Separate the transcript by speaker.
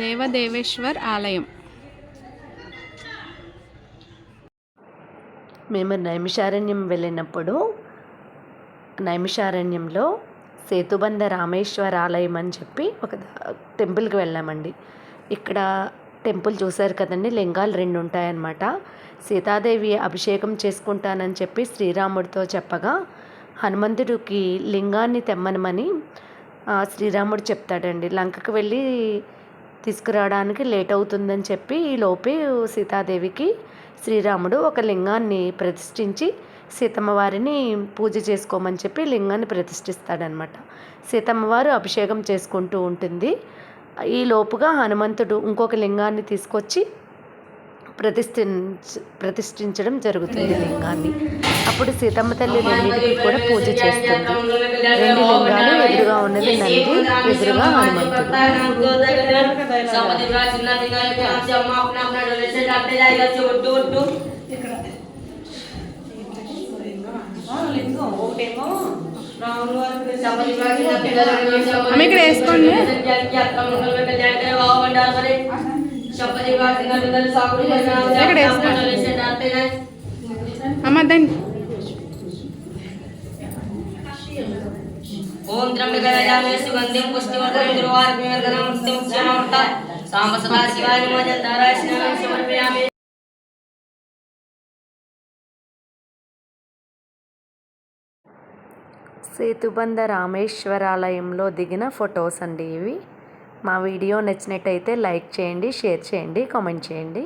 Speaker 1: దేవదేవేశ్వర్ ఆలయం.
Speaker 2: మేము నైమిషారణ్యం వెళ్ళినప్పుడు నైమిషారణ్యంలో సేతుబంధ రామేశ్వర ఆలయం అని చెప్పి ఒక టెంపుల్కి వెళ్ళామండి. ఇక్కడ టెంపుల్ చూశారు కదండి లింగాలు రెండు ఉంటాయన్నమాట. సీతాదేవి అభిషేకం చేసుకుంటానని చెప్పి శ్రీరాముడితో చెప్పగా హనుమంతుడికి లింగాన్ని తెమ్మనమని శ్రీరాముడు చెప్తాడండి. లంకకు వెళ్ళి తీసుకురావడానికి లేట్ అవుతుందని చెప్పి ఈ లోపే సీతాదేవికి శ్రీరాముడు ఒక లింగాన్ని ప్రతిష్ఠించి సీతమ్మవారిని పూజ చేసుకోమని చెప్పి లింగాన్ని ప్రతిష్ఠిస్తాడనమాట. సీతమ్మవారు అభిషేకం చేసుకుంటూ ఉంటుంది. ఈ లోపుగా హనుమంతుడు ఇంకొక లింగాన్ని తీసుకొచ్చి ప్రతిష్ఠించ ప్రతిష్ఠించడం జరుగుతుంది లింగాన్ని. అప్పుడు సీతమ్మ తల్లి రెండింటికి కూడా పూజ చేస్తుంది. రెండు లింగాలు ఎదురుగా ఉన్నది నంది ఎదురుగా హనుమంతుడు
Speaker 1: ఇక్కడ వేసుకోండి. ఇక్కడ వేసుకోండి. అమ్మ దాన్ని
Speaker 3: ఓం త్రంబకరాజామే సుగంధిం పుష్టివర్ధనం దుర్వార్గం శివాయ నమః సమర్పయామి
Speaker 2: సేతుబంధ రామేశ్వరాలయంలో దిగిన ఫొటోస్ అండి ఇవి. మా వీడియో నచ్చినట్టయితే లైక్ చేయండి షేర్ చేయండి కామెంట్ చేయండి.